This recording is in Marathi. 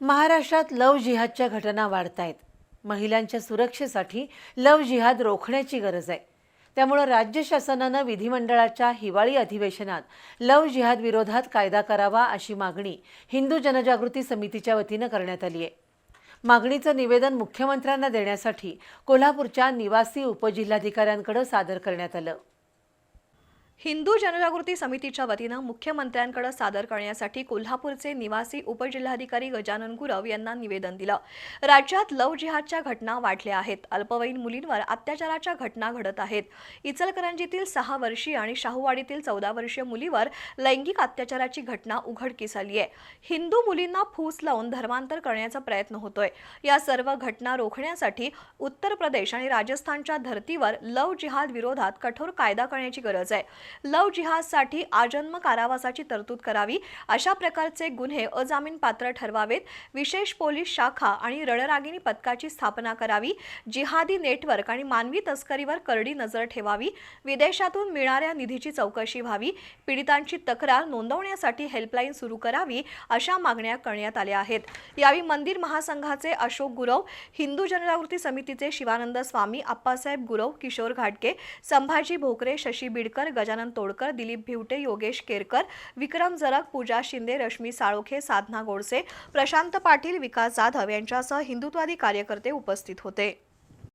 महाराष्ट्रात लव जिहादच्या घटना वाढत आहेत महिलांच्या सुरक्षेसाठी लव जिहाद रोखण्याची गरज आहे. त्यामुळं राज्य शासनानं विधिमंडळाच्या हिवाळी अधिवेशनात लव जिहाद विरोधात कायदा करावा अशी मागणी हिंदू जनजागृती समितीच्या वतीनं करण्यात आली आहे मागणीचं निवेदन मुख्यमंत्र्यांना देण्यासाठी कोल्हापूरच्या निवासी उपजिल्हाधिकाऱ्यांकडे सादर करण्यात आलं. हिंदू जनजागृती समितीच्या वतीनं मुख्यमंत्र्यांकडे सादर करण्यासाठी कोल्हापूरचे निवासी उपजिल्हाधिकारी गजानन गुरव यांना निवेदन दिलं. राज्यात लव जिहादच्या घटना वाढल्या आहेत. अल्पवयीन मुलींवर अत्याचाराच्या घटना घडत आहेत. इचलकरंजीतील सहा वर्षीय आणि शाहूवाडीतील चौदा वर्षीय मुलीवर लैंगिक अत्याचाराची घटना उघडकीस आली आहे. हिंदू मुलींना फूस लावून धर्मांतर करण्याचा प्रयत्न होतोय. या सर्व घटना रोखण्यासाठी उत्तर प्रदेश आणि राजस्थानच्या धर्तीवर लव जिहाद विरोधात कठोर कायदा करण्याची गरज आहे. लव जिहाजसाठी आजन्म कारावासाची तरतूद करावी अशा प्रकारचे गुन्हे अजामीन पात्र ठरवावेत. विशेष पोलीस शाखा आणि रणरागिणी पथकाची स्थापना करावी. जिहादी नेटवर्क आणि मानवी तस्करीवर करडी नजर ठेवावी. विदेशातून मिळणाऱ्या निधीची चौकशी व्हावी. पीडितांची तक्रार नोंदवण्यासाठी हेल्पलाईन सुरू करावी अशा मागण्या करण्यात आल्या आहेत. यावेळी मंदिर महासंघाचे अशोक गुरव हिंदू जनजागृती समितीचे शिवानंद स्वामी आप्पासाहेब गुरव किशोर घाटके संभाजी भोकरे शशी बिडकर गजानन तोडकर दिलीप भिवटे योगेश केरकर विक्रम जरग पूजा शिंदे रश्मी साळोखे साधना गोडसे प्रशांत पाटील विकास जाधव यांच्यासह हिंदुत्वादी कार्यकर्ते उपस्थित होते.